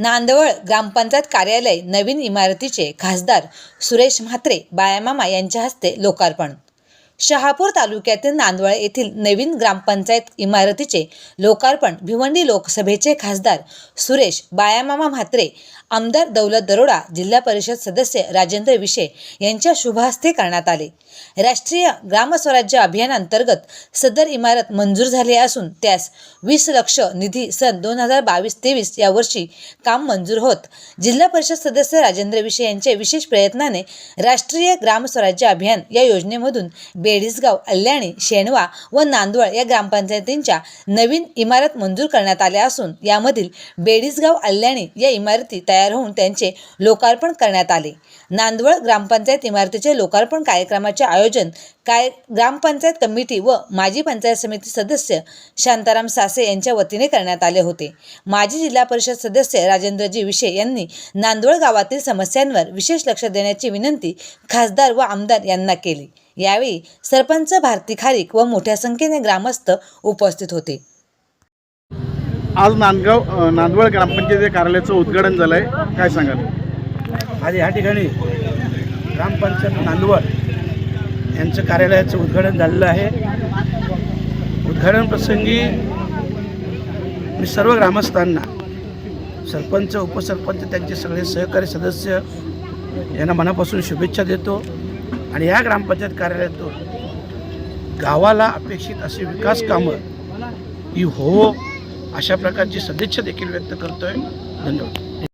नांदवळ ग्रामपंचायत कार्यालय नवीन इमारतीचे खासदार सुरेश म्हात्रे बायामामा यांच्या हस्ते लोकार्पण शहापूर तालुक्यातील नांदवळ येथील नवीन ग्रामपंचायत इमारतीचे लोकार्पण भिवंडी लोकसभेचे खासदार सुरेश बायामामा म्हात्रे आमदार दौलत दरोडा जिल्हा परिषद सदस्य राजेंद्र विशे यांच्या शुभहस्ते करण्यात आले. राष्ट्रीय ग्रामस्वराज्य अभियानांतर्गत सदर इमारत मंजूर झाली असून त्यास वीस लक्ष निधी सन दोन हजार बावीस तेवीस या वर्षी काम मंजूर होत. जिल्हा परिषद सदस्य राजेंद्र विशे यांच्या विशेष प्रयत्नाने राष्ट्रीय ग्रामस्वराज्य अभियान या योजनेमधून बेडीसगाव अल्याणी शेणवा व नांदवळ या ग्रामपंचायतींच्या नवीन इमारत मंजूर करण्यात आल्या असून यामधील बेडीसगाव अल्याणी या इमारती तयार होऊन त्यांचे लोकार्पण करण्यात आले. नांदवळ ग्रामपंचायत इमारतीचे लोकार्पण कार्यक्रमाचे आयोजन काय ग्रामपंचायत कमिटी व माजी पंचायत समिती सदस्य शांताराम सासे यांच्या वतीने करण्यात आले होते. माजी जिल्हा परिषद सदस्य राजेंद्रजी विषे यांनी नांदवळ गावातील समस्यांवर विशेष लक्ष देण्याची विनंती खासदार व आमदार यांना केली. यावेळी सरपंच भारती खारीक व मोठ्या संख्येने ग्रामस्थ उपस्थित होते. आज नांदगाव नांदवळ ग्रामपंचायती कार्यालयाचं उद्घाटन झालं आहे काय सांगाल? आज ह्या ठिकाणी ग्रामपंचायत नांदवळ यांचं कार्यालयाचं उद्घाटन झालेलं आहे. उद्घाटन प्रसंगी मी सर्व ग्रामस्थांना सरपंच उपसरपंच त्यांचे सगळे सहकारी सदस्य यांना मनापासून शुभेच्छा देतो. आणि या ग्रामपंचायत कार्यालयातून गावाला अपेक्षित असे विकास कामं ही हो अशा प्रकारची सदिच्छा देखील व्यक्त करतोय. धन्यवाद.